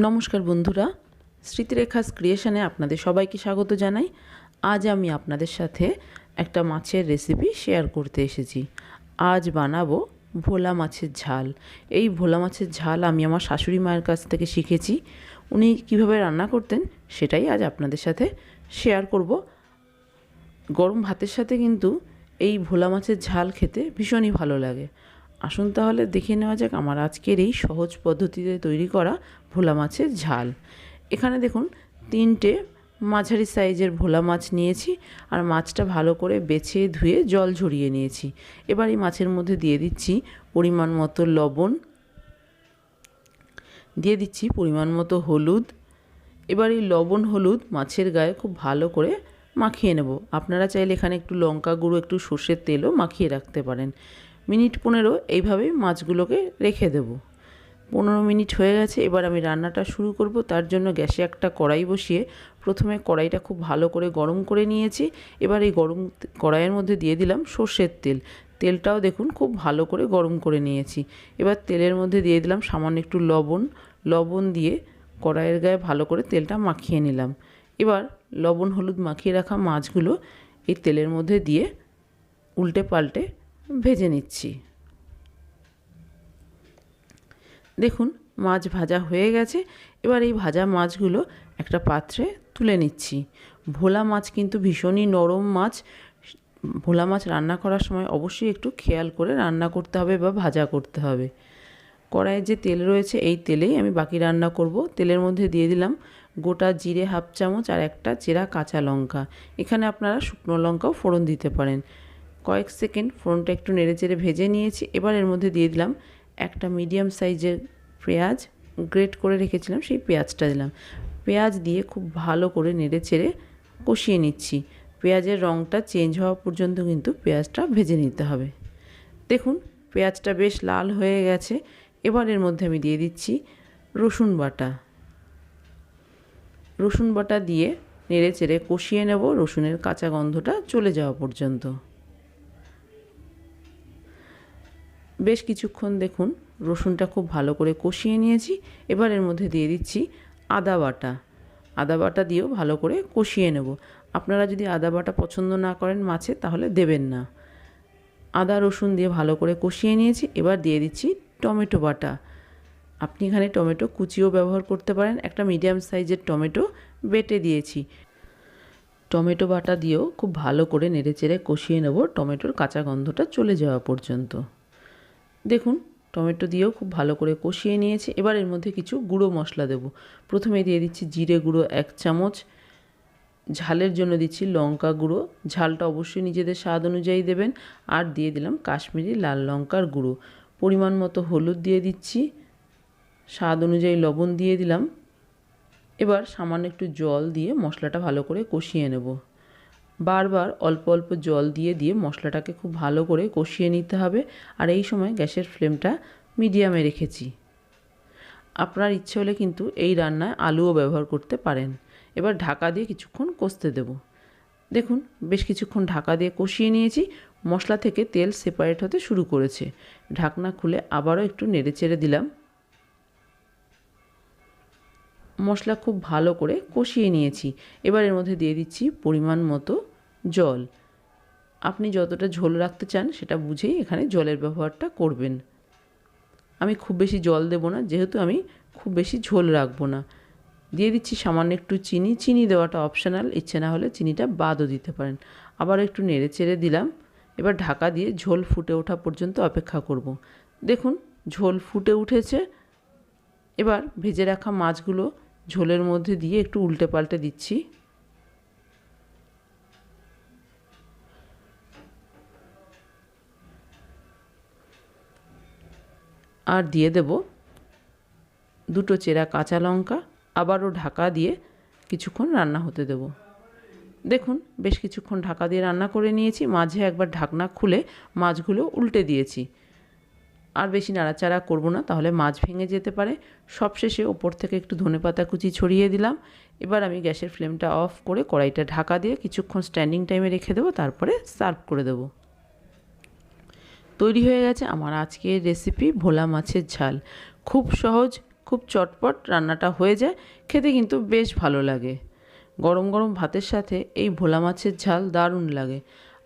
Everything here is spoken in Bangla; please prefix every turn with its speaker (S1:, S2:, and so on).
S1: নমস্কার বন্ধুরা, স্মৃতিরেখাস ক্রিয়েশনে আপনাদের সবাইকে স্বাগত জানাই। আজ আমি আপনাদের সাথে একটা মাছের রেসিপি শেয়ার করতে এসেছি। আজ বানাবো ভোলা মাছের ঝাল। এই ভোলা মাছের ঝাল আমি আমার শাশুড়ি মায়ের কাছ থেকে শিখেছি। উনি কীভাবে রান্না করতেন সেটাই আজ আপনাদের সাথে শেয়ার করব। গরম ভাতের সাথে কিন্তু এই ভোলা মাছের ঝাল খেতে ভীষণই ভালো লাগে। আসুন তাহলে দেখে নেওয়া যাক আমার আজকের এই সহজ পদ্ধতিতে তৈরি করা ভোলা মাছের ঝাল। এখানে দেখুন, তিনটে মাঝারি সাইজের ভোলা মাছ নিয়েছি আর মাছটা ভালো করে বেছে ধুয়ে জল ঝরিয়ে নিয়েছি। এবার এই মাছের মধ্যে দিয়ে দিচ্ছি পরিমাণ মতো লবণ, দিয়ে দিচ্ছি পরিমাণ মতো হলুদ। এবার এই লবণ হলুদ মাছের গায়ে খুব ভালো করে মাখিয়ে নেব। আপনারা চাইলে এখানে একটু লঙ্কা গুঁড়ো, একটু সর্ষের তেলও মাখিয়ে রাখতে পারেন। মিনিট পনেরো এইভাবেই মাছগুলোকে রেখে দেব। পনেরো মিনিট হয়ে গেছে, এবার আমি রান্নাটা শুরু করব। তার জন্য গ্যাসে একটা কড়াই বসিয়ে প্রথমে কড়াইটা খুব ভালো করে গরম করে নিয়েছি। এবার এই গরম কড়াইয়ের মধ্যে দিয়ে দিলাম সর্ষের তেল। তেলটাও দেখুন খুব ভালো করে গরম করে নিয়েছি। এবার তেলের মধ্যে দিয়ে দিলাম সামান্য একটু লবণ। লবণ দিয়ে কড়াইয়ের গায়ে ভালো করে তেলটা মাখিয়ে নিলাম। এবার লবণ হলুদ মাখিয়ে রাখা মাছগুলো এই তেলের মধ্যে দিয়ে উল্টে পাল্টে ভেজে নিচ্ছি। দেখুন, মাছ ভাজা হয়ে গেছে। এবার এই ভাজা মাছগুলো একটা পাত্রে তুলে নিচ্ছি। ভোলা মাছ কিন্তু ভীষণই নরম মাছ। ভোলা মাছ রান্না করার সময় অবশ্যই একটু খেয়াল করে রান্না করতে হবে বা ভাজা করতে হবে। কড়াইয়ে যে তেল রয়েছে, এই তেলেই আমি বাকি রান্না করব। তেলের মধ্যে দিয়ে দিলাম গোটা জিরে হাফ চামচ আর একটা চেরা কাঁচা লঙ্কা। এখানে আপনারা শুকনো লঙ্কাও ফোড়ন দিতে পারেন। কয়েক সেকেন্ড ফোড়নটা একটু নেড়ে চেড়ে ভেজে নিয়েছি। এবার এর মধ্যে দিয়ে দিলাম একটা মিডিয়াম সাইজের পেঁয়াজ। গ্রেট করে রেখেছিলাম, সেই পেঁয়াজটা দিলাম। পেঁয়াজ দিয়ে খুব ভালো করে নেড়ে চেড়ে কষিয়ে নিচ্ছি। পেঁয়াজের রঙটা চেঞ্জ হওয়া পর্যন্ত কিন্তু পেঁয়াজটা ভেজে নিতে হবে। দেখুন, পেঁয়াজটা বেশ লাল হয়ে গেছে। এবার এর মধ্যে আমি দিয়ে দিচ্ছি রসুন বাটা। রসুন বাটা দিয়ে নেড়ে চেড়ে কষিয়ে নেব। রসুনের কাঁচা গন্ধটা চলে যাওয়া পর্যন্ত। বেশ কিছুক্ষণ দেখুন, রসুনটা খুব ভালো করে কষিয়ে নিয়েছি। এবার এর মধ্যে দিয়ে দিচ্ছি আদা বাটা। আদা বাটা দিয়েও ভালো করে কষিয়ে নেব। আপনারা যদি আদা বাটা পছন্দ না করেন মাছে, তাহলে দেবেন না। আদা, রসুন দিয়ে ভালো করে কষিয়ে নিয়েছি। এবার দিয়ে দিচ্ছি টমেটো বাটা। আপনি এখানে টমেটো কুচিও ব্যবহার করতে পারেন। একটা মিডিয়াম সাইজের টমেটো বেটে দিয়েছি। টমেটো বাটা দিয়েও খুব ভালো করে নেড়ে চেড়ে কষিয়ে নেব। টমেটোর কাঁচা গন্ধটা চলে যাওয়া পর্যন্ত। দেখুন, টমেটো দিয়েও খুব ভালো করে কষিয়ে নিয়েছি। এবার এর মধ্যে কিছু গুঁড়ো মশলা দেব। প্রথমে দিয়ে দিচ্ছি জিরে গুঁড়ো এক চামচ। ঝালের জন্য দিচ্ছি লঙ্কা গুঁড়ো। ঝালটা অবশ্যই নিজেদের স্বাদ অনুযায়ী দেবেন। আর দিয়ে দিলাম কাশ্মীরি লাল লঙ্কার গুঁড়ো। পরিমাণ মতো হলুদ দিয়ে দিচ্ছি। স্বাদ অনুযায়ী লবণ দিয়ে দিলাম। এবার সামান্য একটু জল দিয়ে মশলাটা ভালো করে কষিয়ে নেব। বারবার অল্প অল্প জল দিয়ে দিয়ে মশলাটাকে খুব ভালো করে কষিয়ে নিতে হবে। আর এই সময় গ্যাসের ফ্লেমটা মিডিয়ামে রেখেছি। আপনার ইচ্ছে হলে কিন্তু এই রান্নায় আলুও ব্যবহার করতে পারেন। এবার ঢাকা দিয়ে কিছুক্ষণ কষতে দেব। দেখুন, বেশ কিছুক্ষণ ঢাকা দিয়ে কষিয়ে নিয়েছি। মশলা থেকে তেল সেপারেট হতে শুরু করেছে। ঢাকনা খুলে আবারও একটু নেড়ে চেড়ে দিলাম। মশলা খুব ভালো করে কষিয়ে নিয়েছি। এবার এর মধ্যে দিয়ে দিচ্ছি পরিমাণ মতো জল। আপনি যতটা ঝোল রাখতে চান সেটা বুঝেই এখানে জলের ব্যবহারটা করবেন। আমি খুব বেশি জল দেবো না, যেহেতু আমি খুব বেশি ঝোল রাখব না। দিয়ে দিচ্ছি সামান্য একটু চিনি। চিনি দেওয়াটা অপশনাল ইচ্ছে না হলে চিনিটা বাদও দিতে পারেন। আবার একটু নেড়ে চেড়ে দিলাম। এবার ঢাকা দিয়ে ঝোল ফুটে ওঠা পর্যন্ত অপেক্ষা করব। দেখুন, ঝোল ফুটে উঠেছে। এবার ভেজে রাখা মাছগুলো ঝোলের মধ্যে দিয়ে একটু উল্টে পাল্টে দিচ্ছি। আর দিয়ে দেব দুটো চেরা কাঁচা লঙ্কা, আবারও ঢাকা দিয়ে কিছুক্ষণ রান্না হতে দেব। দেখুন, বেশ কিছুক্ষণ ঢাকা দিয়ে রান্না করে নিয়েছি, মাঝে একবার ঢাকনা খুলে মাছগুলো উল্টে দিয়েছি। আর বেশি নাড়াচাড়া করব না, তাহলে মাছ ভেঙে যেতে পারে। সবশেষে ওপর থেকে একটু ধনেপাতা কুচি ছড়িয়ে দিলাম। এবার আমি গ্যাসের ফ্লেমটা অফ করে কড়াইটা ঢাকা দিয়ে কিছুক্ষণ স্ট্যান্ডিং টাইমে রেখে দেবো, তারপরে সার্ভ করে দেবো। তৈরি হয়ে গেছে আমার আজকের রেসিপি ভোলা মাছের ঝাল। খুব সহজ, খুব চটপট রান্নাটা হয়ে যায়, খেতে কিন্তু বেশ ভালো লাগে। গরম গরম ভাতের সাথে এই ভোলা মাছের ঝাল দারুণ লাগে।